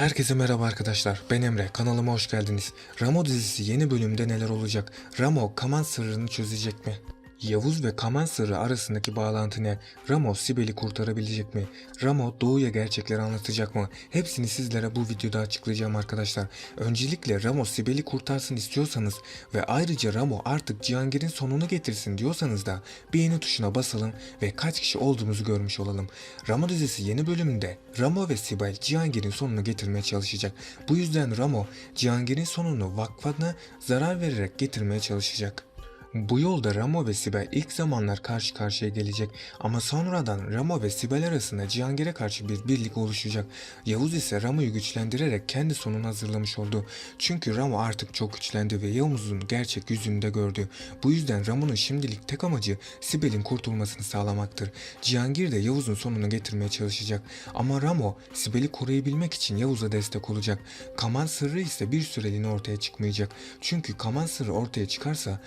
Herkese merhaba arkadaşlar. Ben Emre. Kanalıma hoş geldiniz. Ramo dizisi yeni bölümde neler olacak? Ramo Kaman sırrını çözecek mi? Yavuz ve Kaman sırrı arasındaki bağlantı ne? Ramo Sibel'i kurtarabilecek mi? Ramo Doğu'ya gerçekleri anlatacak mı? Hepsini sizlere bu videoda açıklayacağım arkadaşlar. Öncelikle Ramo Sibel'i kurtarsın istiyorsanız ve ayrıca Ramo artık Cihangir'in sonunu getirsin diyorsanız da beğeni tuşuna basalım ve kaç kişi olduğumuzu görmüş olalım. Ramo dizisi yeni bölümünde Ramo ve Sibel Cihangir'in sonunu getirmeye çalışacak. Bu yüzden Ramo Cihangir'in sonunu vakfına zarar vererek getirmeye çalışacak. Bu yolda Ramo ve Sibel ilk zamanlar karşı karşıya gelecek ama sonradan Ramo ve Sibel arasında Cihangir'e karşı bir birlik oluşacak. Yavuz ise Ramo'yu güçlendirerek kendi sonunu hazırlamış oldu. Çünkü Ramo artık çok güçlendi ve Yavuz'un gerçek yüzünü de gördü. Bu yüzden Ramo'nun şimdilik tek amacı Sibel'in kurtulmasını sağlamaktır. Cihangir de Yavuz'un sonunu getirmeye çalışacak. Ama Ramo Sibel'i koruyabilmek için Yavuz'a destek olacak. Kaman sırrı ise bir süreliğine ortaya çıkmayacak. Çünkü Kaman sırrı ortaya çıkarsa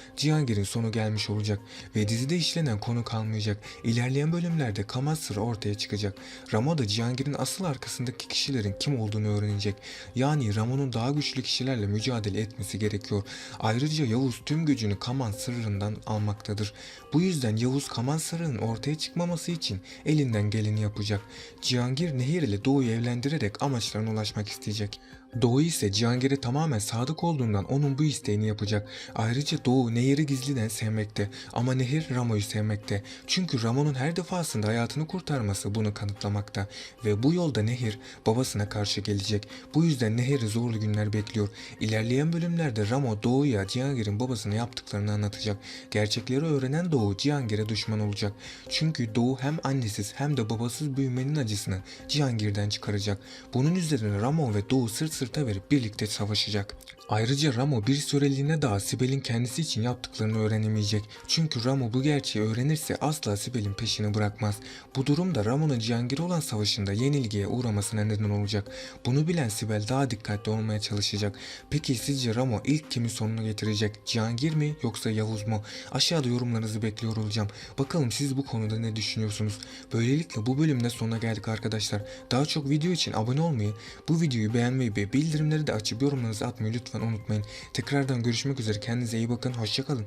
Cihangir'in sonu gelmiş olacak ve dizide işlenen konu kalmayacak. İlerleyen bölümlerde Kaman sırrı ortaya çıkacak. Ramo da Cihangir'in asıl arkasındaki kişilerin kim olduğunu öğrenecek. Yani Ramo'nun daha güçlü kişilerle mücadele etmesi gerekiyor. Ayrıca Yavuz tüm gücünü Kaman sırrından almaktadır. Bu yüzden Yavuz Kaman sırrının ortaya çıkmaması için elinden geleni yapacak. Cihangir Nehir ile Doğu'yu evlendirerek amaçlarına ulaşmak isteyecek. Doğu ise Cihangir'e tamamen sadık olduğundan onun bu isteğini yapacak. Ayrıca Doğu Nehir'i gizliden sevmekte ama Nehir Ramo'yu sevmekte. Çünkü Ramo'nun her defasında hayatını kurtarması bunu kanıtlamakta. Ve bu yolda Nehir babasına karşı gelecek. Bu yüzden Nehir'i zorlu günler bekliyor. İlerleyen bölümlerde Ramo Doğu'ya Cihangir'in babasına yaptıklarını anlatacak. Gerçekleri öğrenen Doğu Cihangir'e düşman olacak. Çünkü Doğu hem annesiz hem de babasız büyümenin acısını Cihangir'den çıkaracak. Bunun üzerine Ramo ve Doğu sırt sırta verip birlikte savaşacak. Ayrıca Ramo bir süreliğine daha Sibel'in kendisi için yaptıklarını öğrenemeyecek. Çünkü Ramo bu gerçeği öğrenirse asla Sibel'in peşini bırakmaz. Bu durum da Ramo'nun Cihangir'e olan savaşında yenilgiye uğramasına neden olacak. Bunu bilen Sibel daha dikkatli olmaya çalışacak. Peki sizce Ramo ilk kimin sonunu getirecek? Cihangir mi yoksa Yavuz mu? Aşağıda yorumlarınızı bekliyor olacağım. Bakalım siz bu konuda ne düşünüyorsunuz? Böylelikle bu bölümde sonuna geldik arkadaşlar. Daha çok video için abone olmayı, bu videoyu beğenmeyi ve bildirimleri de açıp yorumlarınızı atmayı lütfen unutmayın. Tekrardan görüşmek üzere. Kendinize iyi bakın. Hoşçakalın.